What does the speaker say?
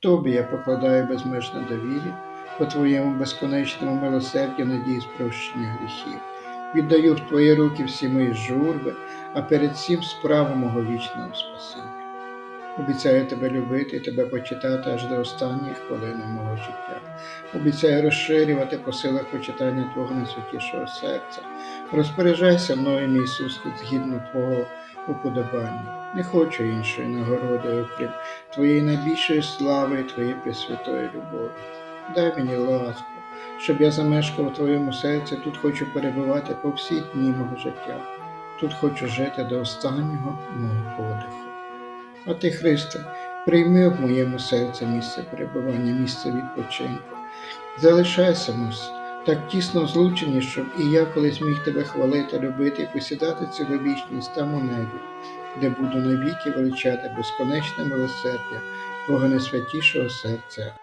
Тобі я покладаю безмежне довір'я, по Твоєму безконечному милосердю надії спрощення гріхів. Віддаю в Твої руки всі мої журби, а перед цим справу мого вічного спасіння. Обіцяю тебе любити і тебе почитати аж до останньої хвилини мого життя. Обіцяю розширювати по силах почитання Твого найсвятішого серця. Розпоряджайся мною, мій Ісус, згідно Твого уподобання. Не хочу іншої нагороди, окрім Твоєї найбільшої слави і Твоєї пресвятої любові. Дай мені ласку, щоб я замешкав у Твоєму серці, тут хочу перебувати по всі дні мого життя. Тут хочу жити до останнього мого подиху. А ти, Христе, прийми в моєму серці місце перебування, місце відпочинку. Залишайся нас так тісно злучені, щоб і я колись міг тебе хвалити, любити і посідати цілу вічність там у небі, де буду навіки величати безконечне милосердя Бога найсвятішого серця.